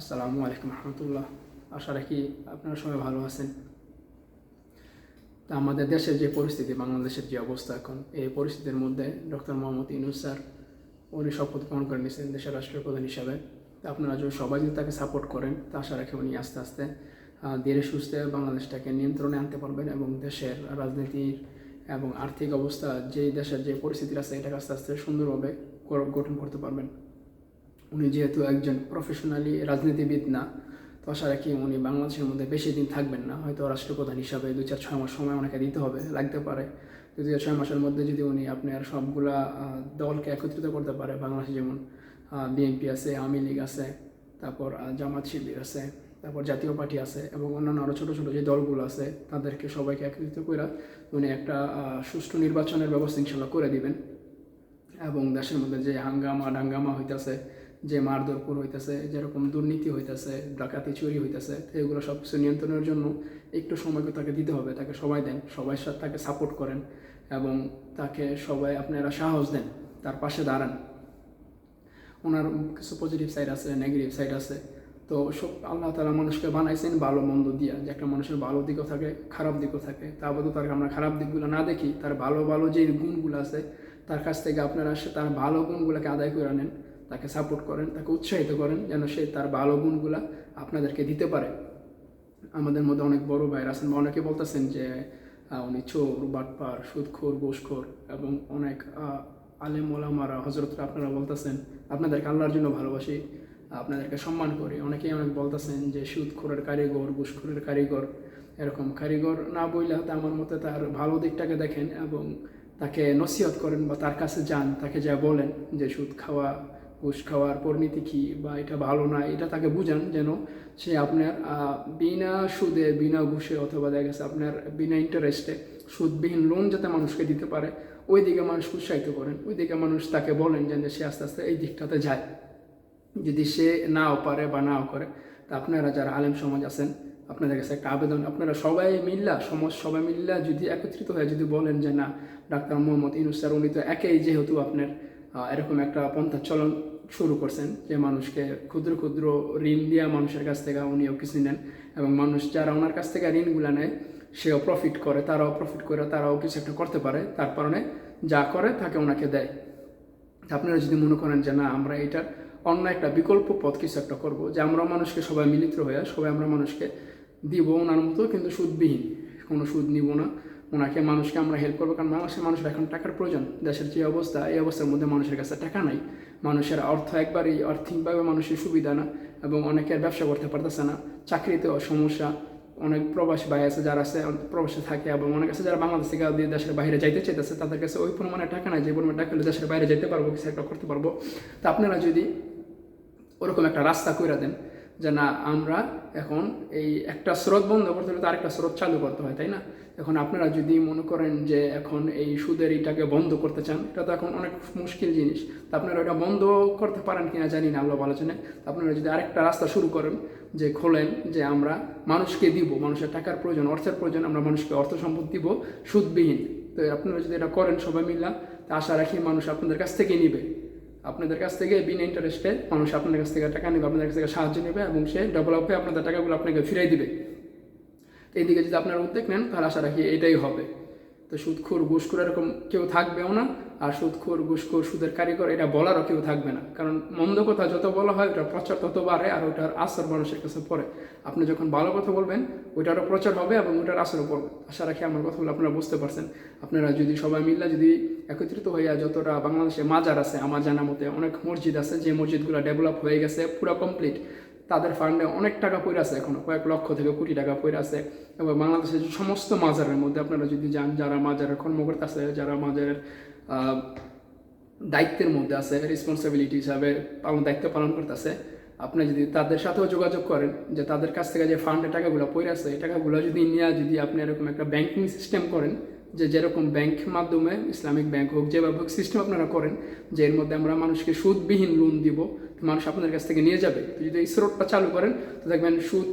আসসালামু আলাইকুম রহমতুল্লাহ। আশা রাখি আপনারা সবাই ভালো আছেন। তা আমাদের দেশের যে পরিস্থিতি, বাংলাদেশের যে অবস্থা এখন, এই পরিস্থিতির মধ্যে ডক্টর মোহাম্মদ ইনুস স্যার, উনি শপথ গ্রহণ করে নিয়েছেন দেশের রাষ্ট্রপ্রধান হিসাবে। তা আপনারা যদি সবাই যদি তাকে সাপোর্ট করেন, তা আশা রাখি উনি আস্তে আস্তে ধীরে সুস্থে বাংলাদেশটাকে নিয়ন্ত্রণে আনতে পারবেন এবং দেশের রাজনীতির এবং আর্থিক অবস্থা যে দেশের যে পরিস্থিতি আছে, এটাকে আস্তে আস্তে সুন্দরভাবে গঠন করতে পারবেন। উনি যেহেতু একজন প্রফেশনালি রাজনীতিবিদ না, তো আশা রাখি উনি বাংলাদেশের মধ্যে বেশি দিন থাকবেন না। হয়তো রাষ্ট্রপ্রধান হিসাবে দু চার ছয় মাস সময় ওনাকে দিতে হবে, লাগতে পারে। দু চার ছয় মাসের মধ্যে যদি উনি আপনার সবগুলা দলকে একত্রিত করতে পারে, বাংলাদেশে যেমন বিএনপি আছে, আওয়ামী লীগ আছে, তারপর জামাত শিবির আছে, তারপর জাতীয় পার্টি আছে এবং অন্যান্য আরও ছোটো ছোটো যে দলগুলো আছে, তাদেরকে সবাইকে একত্রিত করে উনি একটা সুষ্ঠু নির্বাচনের ব্যবস্থা ইনশাল্লাহ করে দিবেন। এবং দেশের মধ্যে যে হাঙ্গামা ডাঙ্গামা হইতাছে যে মারধরপুর হইতেছে, যেরকম দুর্নীতি হইতেছে, ডাকাতি, চুরি হইতেছে, এগুলো সব কিছু নিয়ন্ত্রণের জন্য একটু সময়কে তাকে দিতে হবে, তাকে সবাই দেন, সবাই সাথে তাকে সাপোর্ট করেন এবং তাকে সবাই আপনারা সাহস দেন, তার পাশে দাঁড়ান। ওনার কিছু পজিটিভ সাইড আছে নেগেটিভ সাইড আছে। তো সব আল্লাহ তালা মানুষকে বানাইছেন ভালো, মন্দ দিয়া, যে একটা মানুষের ভালো দিকও থাকে, খারাপ দিকও থাকে। তা বলতে তার আমরা খারাপ দিকগুলো না দেখি, তার ভালো ভালো যে গুণগুলো আছে, তার কাছ থেকে আপনারা তার ভালো গুণগুলোকে আদায় করে আনেন। তাকে সাপোর্ট করেন, তাকে উৎসাহিত করেন যেন সে তার ভালো গুণগুলা আপনাদেরকে দিতে পারে। আমাদের মধ্যে অনেক বড় ভাইরা আছেন বা অনেকে বলতেছেন যে উনি চোর, বাটপার, সুদখোর গোসখোর এবং অনেক আলেম ওলামারা হজরতরা আপনারা বলতেছেন, আপনাদেরকে আল্লাহর জন্য ভালোবাসি, আপনাদেরকে সম্মান করি। অনেকেই অনেক বলতেছেন যে, সুদখোরের কারিগর ঘুষখোরের কারিগর। এরকম কারিগর না বইলে হয়তো আমার মতে তার ভালো দিকটাকে দেখেন এবং তাকে নসিহত করেন বা তার কাছে যান, তাকে যা বলেন যে, সুদ খাওয়া ঘুষ খাওয়ার পরিণতি কী বা এটা ভালো না, এটা তাকে বুঝান যেন সে আপনার বিনা সুদে, বিনা ঘুষে অথবা দেখা গেছে আপনার বিনা ইন্টারেস্টে সুদবিহীন লোন যাতে মানুষকে দিতে পারে ওই দিকে মানুষ উৎসাহিত করেন। ওই দিকে মানুষ তাকে বলেন যেন সে আস্তে আস্তে এই দিকটাতে যায়। যদি সে নাও পারে বা নাও করে, তা আপনারা যারা আলেম সমাজ আছেন, আপনাদের কাছে একটা আবেদন, আপনারা সবাই মিল্লা, সমাজ সবাই মিল্লা যদি একত্রিত হয়ে যদি বলেন যে না, ডাক্তার মোহাম্মদ ইনুস স্যার, উনি তো একেই যেহেতু আপনার এরকম একটা পন্থা চলন শুরু করছেন যে মানুষকে ক্ষুদ্র ক্ষুদ্র ঋণ দেওয়া মানুষের কাছ থেকে উনিও কিছু নেন এবং মানুষ যারা ওনার কাছ থেকে ঋণগুলো নেয়, সেও প্রফিট করে, তারাও প্রফিট করে, তারাও কিছু একটা করতে পারে। তার কারণে যা করে, তাকে ওনাকে দেয়। আপনারা যদি মনে করেন যে না, আমরা এটার অন্য একটা বিকল্প পথ কিছু একটা করব, যে আমরা মানুষকে সবাই মিলিত হয়ে, সবাই আমরা মানুষকে দিব ওনার মতো, কিন্তু সুদবিহীন। কোনো সুদ নিব না। ওনাকে মানুষকে আমরা হেল্প করব। কারণ বাংলাদেশের মানুষের এখন টাকার প্রয়োজন। দেশের যে অবস্থা, এই অবস্থার মধ্যে মানুষের কাছে টাকা নাই। মানুষের অর্থ একবারই আর্থিকভাবে মানুষের সুবিধা না এবং অনেকের ব্যবসা করতে পারতেছে না। চাকরিতেও সমস্যা। অনেক প্রবাসী ভাই আছে যারা আছে, প্রবাসে থাকে এবং অনেক আছে যারা বাংলাদেশ থেকে দিয়ে দেশের বাইরে যাইতে চাইতেছে। তাদের কাছে ওই পরিমাণে টাকা নাই, যে পরিমাণে টাকা দেশের বাইরে যেতে পারব, কিছু একটা করতে পারব। তা আপনারা যদি ওরকম একটা রাস্তা করে দেন যে না, আমরা এখন এই একটা স্রোত বন্ধ করতে হলে তো আরেকটা স্রোত চালু করতে হয়, তাই না? এখন আপনারা যদি মনে করেন যে এখন এই সুদের এইটাকে বন্ধ করতে চান, এটা তো এখন অনেক মুশকিল জিনিস। তা আপনারা ওটা বন্ধ করতে পারেন কিনা জানি না আল্লাহ আলোচনে আপনারা যদি আরেকটা রাস্তা শুরু করেন, যে খোলেন যে আমরা মানুষকে দিব, মানুষের টাকার প্রয়োজন, অর্থের প্রয়োজন, আমরা মানুষকে অর্থ সম্পদ দিব সুদবিহীন। তো আপনারা যদি এটা করেন সবাই মিলা, তা আশা রাখি মানুষ আপনাদের কাছ থেকে নিবে। আপনাদের কাছ থেকে বিন ইন্টারেস্টে মানুষ আপনাদের কাছ থেকে টাকা নেবে, আপনাদের কাছ থেকে সাহায্য নেবে এবং সে ডেভেলপ হয়ে আপনাদের টাকাগুলো আপনাকে ফিরাই দিবে। এই এইদিকে যদি আপনারা উদ্যোগ নেন, তাহলে আশা রাখি এটাই হবে। তো সুদখোর, ঘুষখোর এরকম কেউ থাকবেও না। আর সুদখোর, ঘুষখোর, সুদের কারিগর, এটা বলারও কেউ থাকবে না। কারণ মন্দ কথা যত বলা হয়, ওটার প্রচার তত বাড়ে আর ওটার আসর মানুষের কাছে পড়ে। আপনি যখন ভালো কথা বলবেন, ওইটারও প্রচার হবে এবং ওটার আসরও পড়বে। আশা রাখি আমার কথাগুলো আপনারা বুঝতে পারছেন। আপনারা যদি সবাই মিললে যদি একত্রিত হইয়া যতটা বাংলাদেশে মাজার আছে, আমার জানা মতে অনেক মসজিদ আছে, যে মসজিদগুলো ডেভেলপ হয়ে গেছে পুরো কমপ্লিট তাদের ফান্ডে অনেক টাকা পড়ে আছে এখনও, কয়েক লক্ষ থেকে কোটি টাকা পড়ে আছে। এবং বাংলাদেশের সমস্ত মাজারের মধ্যে আপনারা যদি যান, যারা মাজারের কর্মকর্তা আছে, যারা মাজারের দায়িত্বের মধ্যে আছে রেসপন্সিবিলিটি হিসাবে পালন, দায়িত্ব পালন করতেছে, আপনি যদি তাদের সাথেও যোগাযোগ করেন যে তাদের কাছ থেকে যে ফান্ডের টাকাগুলো পড়ে আছে, এই টাকাগুলো যদি নিয়ে যদি আপনি এরকম একটা ব্যাংকিং সিস্টেম করেন যে যেরকম ব্যাংক মাধ্যমে, ইসলামিক ব্যাংক হোক যেভাবে হোক সিস্টেম আপনারা করেন, যে এর মধ্যে আমরা মানুষকে সুদবিহীন লোন দিব মানুষ আপনাদের কাছ থেকে নিয়ে যাবে। তো যদি এই স্রোতটা চালু করেন, তো দেখবেন সুদ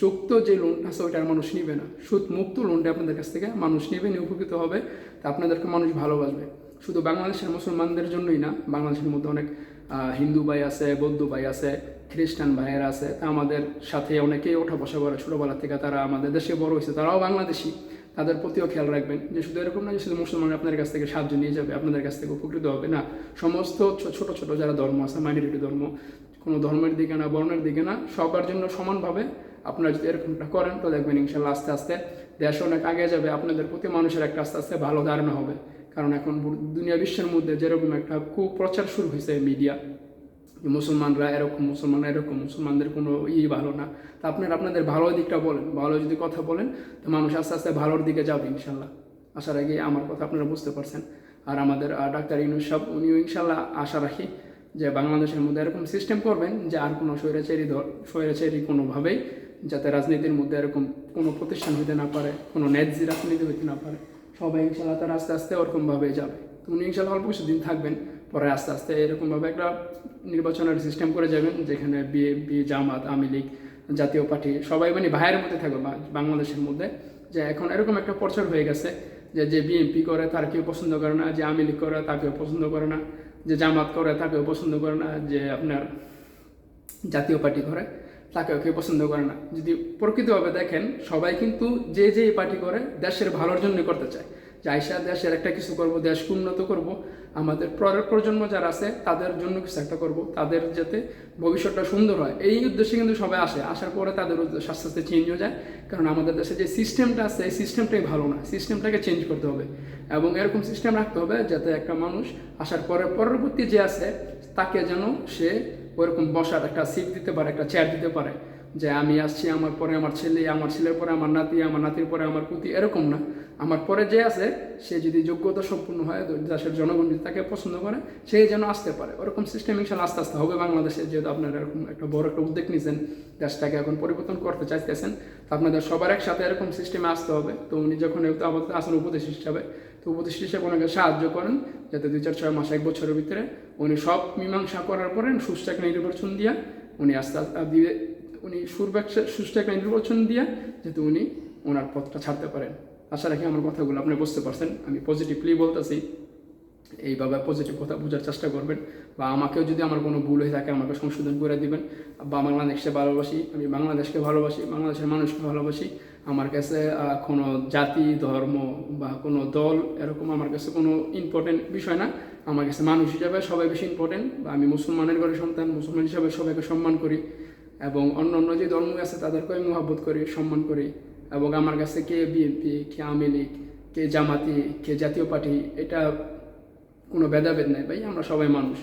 যুক্ত যে লোনটা আছে, ওইটা মানুষ নিবে না। সুদ মুক্ত লোনটা আপনাদের কাছ থেকে মানুষ নেবে, নিয়ে উপকৃত হবে, তা আপনাদেরকে মানুষ ভালোবাসবে। শুধু বাংলাদেশের মুসলমানদের জন্যই না, বাংলাদেশের মধ্যে অনেক হিন্দু ভাই আছে, বৌদ্ধ ভাই আছে, খ্রিস্টান ভাইয়েরা আছে আমাদের সাথে অনেকেই ওঠা বসা করে। ছোটোবেলা থেকে তারা আমাদের দেশে বড় হয়েছে, তারাও বাংলাদেশি। তাদের প্রতিও খেয়াল রাখবেন যে শুধু এরকম না যে শুধু মুসলমান আপনাদের কাছ থেকে সাহায্য নিয়ে যাবে, আপনাদের কাছ থেকে উপকৃত হবে। না, সমস্ত ছোট ছোট যারা ধর্ম আছে মাইনরিটি ধর্ম, কোনো ধর্মের দিকে না, বর্ণের দিকে না, সবার জন্য সমানভাবে আপনারা যদি এরকমটা করেন, তো দেখবেন ইনশাল্লাহ আস্তে আস্তে দেশ অনেক আগে যাবে, আপনাদের প্রতি মানুষের একটা আস্তে আস্তে ভালো ধারণা হবে। কারণ এখন দুনিয়া বিশ্বের মধ্যে যেরকম একটা কুপ্রচার শুরু হয়েছে মিডিয়া মুসলমানরা এরকম মুসলমানরা এরকম, মুসলমানদের কোনো ই ভালো না। তা আপনার আপনাদের ভালো দিকটা বলেন। ভালো যদি কথা বলেন, তো মানুষ আস্তে আস্তে ভালোর দিকে যাবে ইনশাল্লাহ। আসার আগে আমার কথা আপনারা বুঝতে পারছেন। আর আমাদের ডাক্তার ইনুস সাহেব, উনিও ইনশাল্লাহ আশা রাখি যে বাংলাদেশের মধ্যে এরকম সিস্টেম করবেন যে আর কোনো স্বৈরাচারী দল, স্বৈরাচারী কোনোভাবেই যাতে রাজনীতির মধ্যে এরকম কোনো প্রতিষ্ঠান হইতে না পারে, কোনো ন্যায্য রাজনীতি হইতে না পারে। সবাই ইনশাল্লাহ তারা আস্তে আস্তে ওরকমভাবে যাবে। তো উনি ইনশাল্লাহ অল্প কিছুদিন থাকবেন। পরে আস্তে আস্তে এরকমভাবে একটা নির্বাচনের সিস্টেম করে যাবেন, যেখানে বিএনপি জামাত, আওয়ামী লীগ, জাতীয় পার্টি সবাই মানে ভাইয়ের মধ্যে থাকবে বাংলাদেশের মধ্যে। যে এখন এরকম একটা প্রচার হয়ে গেছে যে যে বিএনপি করে তার কেউ পছন্দ করে না, যে আওয়ামী লীগ করে তাকেও পছন্দ করে না, যে জামাত করে তাকেও পছন্দ করে না, যে আপনার জাতীয় পার্টি করে তাকেও কেউ পছন্দ করে না। যদি প্রকৃতভাবে দেখেন, সবাই কিন্তু যে যে পার্টি করে, দেশের ভালোর জন্য করতে চায়। যে আইসা দেশের একটা কিছু করব, দেশকে উন্নত করব। আমাদের পরের প্রজন্ম যারা আছে, তাদের জন্য কিছু একটা করব, তাদের যাতে ভবিষ্যৎটা সুন্দর হয়। এই উদ্দেশ্যে কিন্তু সবাই আসে। আসার পরে তাদের আস্তে আস্তে চেঞ্জ হয়ে যায়। কারণ আমাদের দেশে যে সিস্টেমটা আছে, এই সিস্টেমটাই ভালো না। সিস্টেমটাকে চেঞ্জ করতে হবে। এবং এরকম সিস্টেম রাখতে হবে যাতে একটা মানুষ আসার পরে পরবর্তী যে আছে, তাকে যেন সে ওরকম বসার একটা সিট দিতে পারে, একটা চেয়ার দিতে পারে। যে আমি আসছি, আমার পরে আমার ছেলে, আমার ছেলের পরে আমার নাতি, আমার নাতির পরে আমার পুতি, এরকম না। আমার পরে যে আছে, সে যদি যোগ্যতা সম্পূর্ণ হয়, দেশের জনগণ যদি তাকে পছন্দ করে সেই যেন আসতে পারে। ওরকম সিস্টেম ইনশাল্লাহ আস্তে আস্তে হবে বাংলাদেশে, যেহেতু আপনারা এরকম একটা বড় একটা উদ্যোগ নিয়েছেন, দেশটাকে এখন পরিবর্তন করতে চাইতেছেন আপনাদের সবার একসাথে এরকম সিস্টেমে আসতে হবে। তো উনি যখন আপাতত আসেন উপদেশ হিসাবে, তো উপদেশ হিসেবে ওনাকে সাহায্য করেন, যাতে দুই চার, ছয় মাস, এক বছরের ভিতরে উনি সব মীমাংসা করার পরে সুস্থ একটা নির্বাচন দিয়া উনি আস্তে আস্তে উনি সুরব্যাকসা সুস্থ একটা নির্বাচন দিয়া যাতে উনি ওনার পথটা ছাড়তে পারেন। আশা রাখি আমার কথাগুলো আপনি বুঝতে পারছেন। আমি পজিটিভলি বলতেছি, এইভাবে পজিটিভ কথা বোঝার চেষ্টা করবেন। বা আমাকেও যদি আমার কোনো ভুল হয়ে থাকে, আমাকে সংশোধন করে দিবেন। বা বাংলাদেশকে ভালোবাসি, আমি বাংলাদেশকে ভালোবাসি, বাংলাদেশের মানুষকে ভালোবাসি। আমার কাছে কোনো জাতি, ধর্ম বা কোনো দল এরকম আমার কাছে কোনো ইম্পর্টেন্ট বিষয় না। আমার কাছে মানুষ হিসাবে সবাই বেশি ইম্পর্টেন্ট বা আমি মুসলমানের ঘরে সন্তান, মুসলমান হিসাবে সবাইকে সম্মান করি। এবং অন্য অন্য যে ধর্ম আছে তাদেরকে আমি মহাব্বত করি, সম্মান করি। এবং আমার কাছে কে বিএনপি, কে আওয়ামী লীগ, কে জামাতি, কে জাতীয় পার্টি, এটা কোনো ভেদাভেদ নেই। ভাই, আমরা সবাই মানুষ।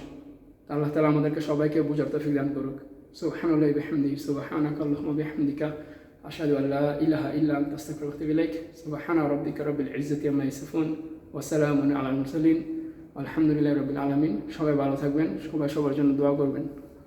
আল্লাহ তালা আমাদেরকে সবাইকে বুঝার তৌফিক দান করুক। সুবহানাল্লাহ বিহামদি সুবহানাক আল্লাহুম্মা বিহামদিকা, আশহাদু আল্লা ইলাহা ইল্লা আনতা, আস্তাগফিরুকা ওয়া আতুবু ইলাইক। সুবহানা রাব্বিকা রাব্বিল ইজ্জাতি আম্মা ইয়াসিফুন, ওয়া সালামুন আলামিন। সবাই ভালো থাকবেন, সবাই সবার জন্য দোয়া করবেন।